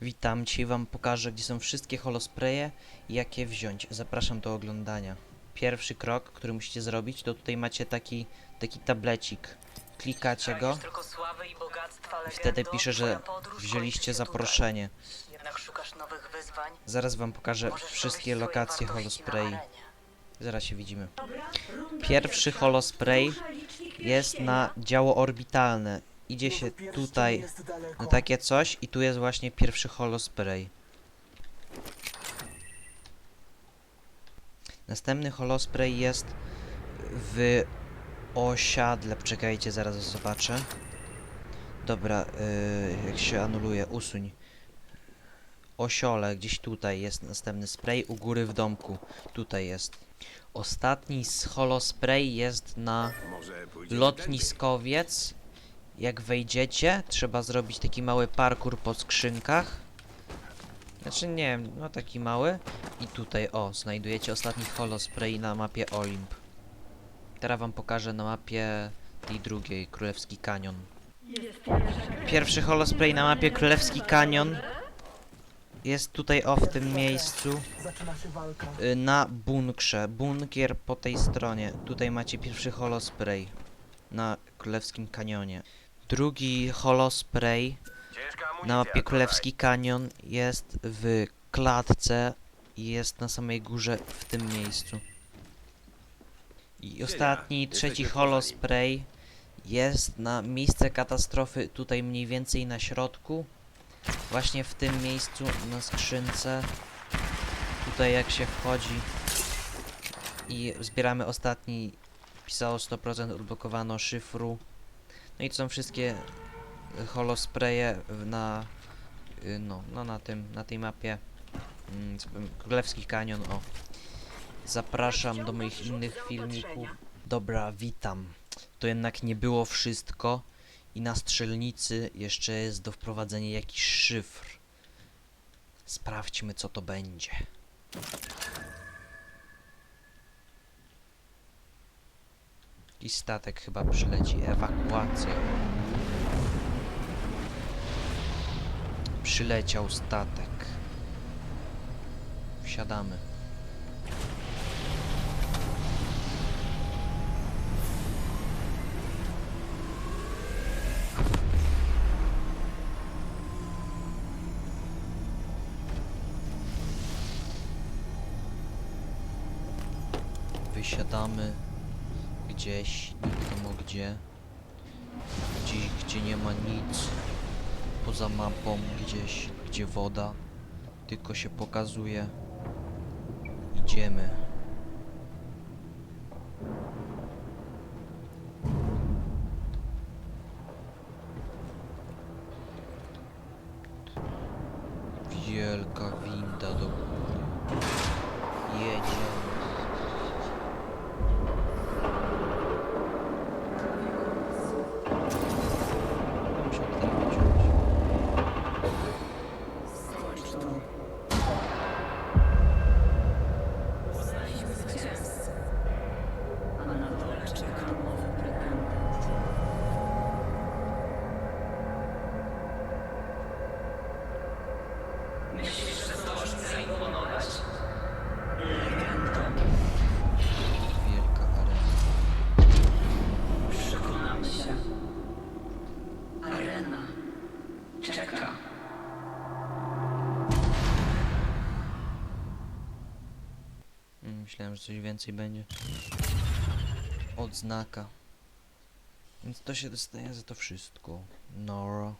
Witam, dzisiaj wam pokażę, gdzie są wszystkie holospreje i jak je wziąć. Zapraszam do oglądania. Pierwszy krok, który musicie zrobić, to tutaj macie taki, taki tablecik. Klikacie go i wtedy pisze, że wzięliście zaproszenie. Tutaj. Jednak szukasz nowych wyzwań? Zaraz wam pokażę wszystkie lokacje arenie. Zaraz się widzimy. Pierwszy holospray jest na działo orbitalne. Idzie się tutaj na takie coś i tu jest właśnie pierwszy holospray. Następny holospray jest w osiadle. Czekajcie, zaraz zobaczę. Dobra, yy, jak się anuluje, usuń. Osiole, gdzieś tutaj jest następny spray, u góry w domku. Tutaj jest. Ostatni z holospray jest na lotniskowiec. Jak wejdziecie, trzeba zrobić taki mały parkour po skrzynkach. Znaczy nie wiem, no taki mały. I tutaj, o, znajdujecie ostatni holospray na mapie Olimp. Teraz wam pokażę na mapie tej drugiej, Królewski Kanion. Pierwszy holospray na mapie Królewski Kanion jest tutaj, o, w tym miejscu. Y, na bunkrze. Bunkier po tej stronie. Tutaj macie pierwszy holospray na Królewskim Kanionie. Drugi holospray na mapie. Królewski Kanion jest w klatce i jest na samej górze w tym miejscu. I ostatni, trzeci holospray jest na miejsce katastrofy, tutaj mniej więcej na środku. Właśnie w tym miejscu, na skrzynce. Tutaj jak się wchodzi i zbieramy ostatni, pisało 100% odblokowano szyfru. No i to są wszystkie y, holospreje na, y, no, no na tym, na tej mapie mm, Królewski Kanion, o. Zapraszam do moich innych filmików. Dobra, witam. To jednak nie było wszystko i na strzelnicy jeszcze jest do wprowadzenia jakiś szyfr. Sprawdźmy co to będzie. Jakiś statek chyba przyleci. Ewakuacja. Przyleciał statek. Wsiadamy. Wysiadamy gdzieś, nie gdzie. Gdzieś, gdzie nie ma nic. Poza mapą, gdzieś, gdzie woda tylko się pokazuje. Idziemy. Wielka winda do góry. Jedziemy. Czeka. Mm, Myślałem, że coś więcej będzie. Odznaka. Więc to się dostaje za to wszystko. Nora.